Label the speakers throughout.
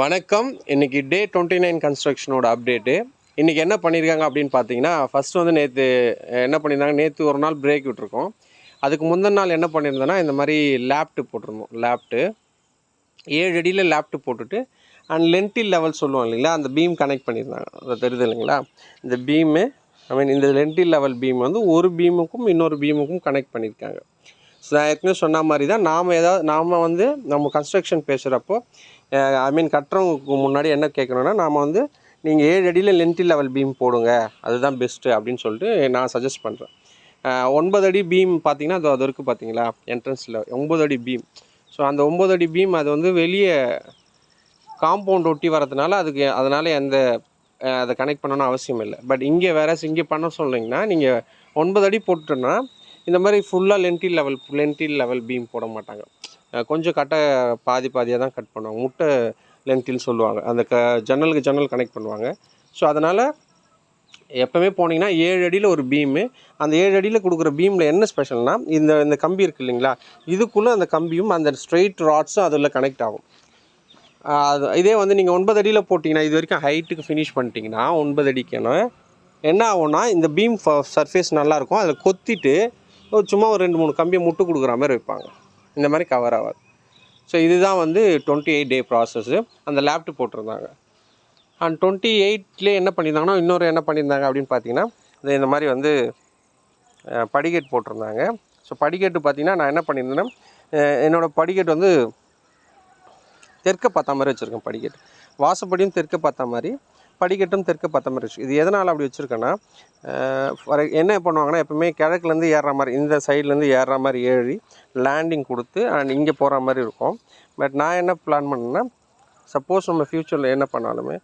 Speaker 1: வணக்கம். இன்றைக்கி day twenty nine கன்ஸ்ட்ரக்ஷனோட அப்டேட்டு இன்றைக்கி என்ன பண்ணியிருக்காங்க அப்படின்னு பார்த்தீங்கன்னா ஃபஸ்ட்டு வந்து நேற்று என்ன பண்ணியிருந்தாங்க நேற்று ஒரு நாள் பிரேக் விட்டுருக்கோம். அதுக்கு முந்தின நாள் என்ன பண்ணியிருந்தோன்னா இந்த மாதிரி லேப்டு போட்டிருந்தோம். லேப்டு ஏழு அடியில் லேப்டு போட்டுட்டு அண்ட் லென்டில் லெவல் சொல்லுவோம் இல்லைங்களா? அந்த பீம் கனெக்ட் பண்ணியிருந்தாங்க அதை தெரியுது இல்லைங்களா? இந்த பீமு ஐ மீன் இந்த லென்டில் லெவல் பீம் வந்து ஒரு பீமுக்கும் இன்னொரு பீமுக்கும் கனெக்ட் பண்ணியிருக்காங்க நான் ஏற்கனவே சொன்ன மாதிரி தான் நாம் ஏதாவது நாம் வந்து நம்ம கன்ஸ்ட்ரக்ஷன் பேசுகிறப்போ ஐ மீன் கட்டுறவங்களுக்கு முன்னாடி என்ன கேட்கணுன்னா நாம் வந்து நீங்கள் ஏழு அடியில் லென்த்தி லெவல் பீம் போடுங்க. அதுதான் பெஸ்ட்டு அப்படின்னு சொல்லிட்டு நான் சஜஸ்ட் பண்ணுறேன் ஒன்பது அடி பீம் பார்த்தீங்கன்னா அது அது இருக்குது பார்த்தீங்களா? என்ட்ரன்ஸில் ஒம்பது அடி பீம் ஸோ அந்த ஒம்பது அடி பீம் அது வந்து வெளியே காம்பவுண்ட் ஒட்டி வரதுனால அதுக்கு அதனால் எந்த அதை கனெக்ட் பண்ணணும்னு அவசியம் இல்லை. பட் இங்கே வேற இங்கே பண்ண சொன்னீங்கன்னா நீங்கள் ஒன்பது அடி போட்டுட்டோன்னா இந்த மாதிரி ஃபுல்லாக lintel level lintel level beam போட மாட்டாங்க. கொஞ்சம் கட்டை பாதி பாதியாக தான் கட் பண்ணுவாங்க. முட்டை லென்டில் சொல்லுவாங்க. அந்த க ஜன்னலுக்கு ஜன்னல் கனெக்ட் பண்ணுவாங்க. ஸோ அதனால் எப்போவுமே போனீங்கன்னா ஏழு அடியில் ஒரு பீமு அந்த ஏழு அடியில் கொடுக்குற பீமில் என்ன ஸ்பெஷல்னால் இந்த இந்த கம்பி இருக்குது இல்லைங்களா? இதுக்குள்ளே அந்த கம்பியும் அந்த ஸ்ட்ரெயிட் ராட்ஸும் அதில் கனெக்ட் ஆகும். அது இதே வந்து நீங்கள் ஒன்பது அடியில் போட்டிங்கன்னா இது வரைக்கும் ஹைட்டுக்கு ஃபினிஷ் பண்ணிட்டீங்கன்னா ஒன்பது அடிக்குன்னா என்ன ஆகும்னா இந்த பீம் சர்ஃபேஸ் நல்லாயிருக்கும் அதில் கொத்திட்டு ஒரு சும்மா ஒரு ரெண்டு மூணு கம்பியை முட்டு கொடுக்குற மாதிரி வைப்பாங்க. இந்த மாதிரி கவர் ஆகாது. ஸோ இதுதான் வந்து டுவெண்ட்டி எயிட் டே ப்ராசஸ்ஸு அந்த லேப்டு போட்டிருந்தாங்க. அண்ட் டுவெண்ட்டி எயிட்லேயே என்ன பண்ணியிருந்தாங்கன்னா இன்னொரு என்ன பண்ணியிருந்தாங்க அப்படின்னு பார்த்தீங்கன்னா இது இந்த மாதிரி வந்து படிக்கட்டு போட்டிருந்தாங்க. ஸோ படிக்கட்டு பார்த்தீங்கன்னா நான் என்ன பண்ணியிருந்தேன்னா என்னோடய படிக்கட்டு வந்து தெற்க பார்த்த மாதிரி வச்சுருக்கேன் படிக்கட்டு. வாசப்படியும் தெற்க பார்த்த மாதிரி படிக்கட்டும் தெற்கு பார்த்த மாதிரி இது எதனால் அப்படி வச்சுருக்கேன்னா என்ன பண்ணுவாங்கன்னா எப்பவுமே கிழக்குலேருந்து ஏறுற மாதிரி இந்த சைட்லேருந்து ஏறுற மாதிரி ஏறி லேண்டிங் கொடுத்து அண்ட் இங்கே போகிற மாதிரி இருக்கும். பட் நான் என்ன பிளான் பண்ணேன்னா சப்போஸ் நம்ம ஃப்யூச்சரில் என்ன பண்ணாலுமே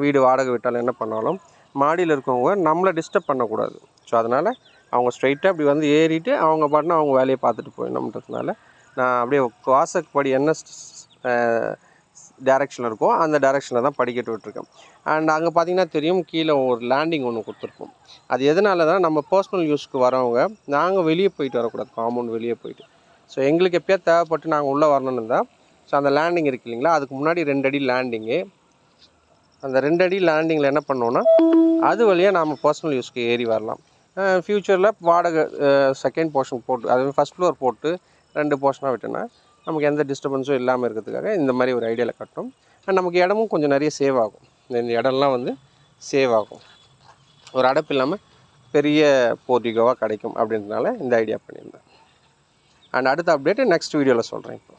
Speaker 1: வீடு வாடகை விட்டாலும் என்ன பண்ணாலும் மாடியில் இருக்கவங்க நம்மளை டிஸ்டர்ப் பண்ணக்கூடாது. ஸோ அதனால் அவங்க ஸ்ட்ரைட்டாக அப்படி வந்து ஏறிட்டு அவங்க பாட்டினா அவங்க வேலையை பார்த்துட்டு போயிடணுன்றதுனால நான் அப்படியே வாசப்படி என்ன டேரெக்ஷனில் இருக்கும் அந்த டேரெக்ஷனில் தான் படிக்கட்டு விட்டுருக்கேன். அண்ட் அங்கே பார்த்தீங்கன்னா தெரியும் கீழே ஒரு லேண்டிங் ஒன்று கொடுத்துருப்போம் அது எதனால தான் நம்ம பர்சனல் யூஸ்க்கு வரவங்க நாங்கள் வெளியே போயிட்டு வரக்கூடாது காம்பவுண்ட் வெளியே போயிட்டு. ஸோ எங்களுக்கு எப்போயாவது தேவைப்பட்டு நாங்கள் உள்ளே வரணும்னு இருந்தால் ஸோ அந்த லேண்டிங் இருக்கு இல்லைங்களா அதுக்கு முன்னாடி ரெண்டு அடி லேண்டிங்கு அந்த ரெண்டு அடி லேண்டிங்கில் என்ன பண்ணோன்னா அது வழியாக நாம் பர்சனல் யூஸ்க்கு ஏறி வரலாம். ஃப்யூச்சரில் வாடகை செகண்ட் போர்ஷன் போட்டு அது ஃபஸ்ட் ஃப்ளோர் போட்டு ரெண்டு போர்ஷனாக விட்டோன்னா நமக்கு எந்த டிஸ்டர்பன்ஸும் இல்லாமல் இருக்கிறதுக்காக இந்த மாதிரி ஒரு ஐடியாவில் கட்டணும். அண்ட் நமக்கு இடமும் கொஞ்சம் நிறைய சேவ் ஆகும். இந்த இடம்லாம் வந்து சேவ் ஆகும். ஒரு அடைப்பு இல்லாமல் பெரிய போர்டிகோவாக கிடைக்கும் அப்படின்றதுனால இந்த ஐடியா பண்ணியிருந்தேன். அண்ட் அடுத்த அப்டேட்டு நெக்ஸ்ட் வீடியோவில் சொல்கிறேன் இப்போ.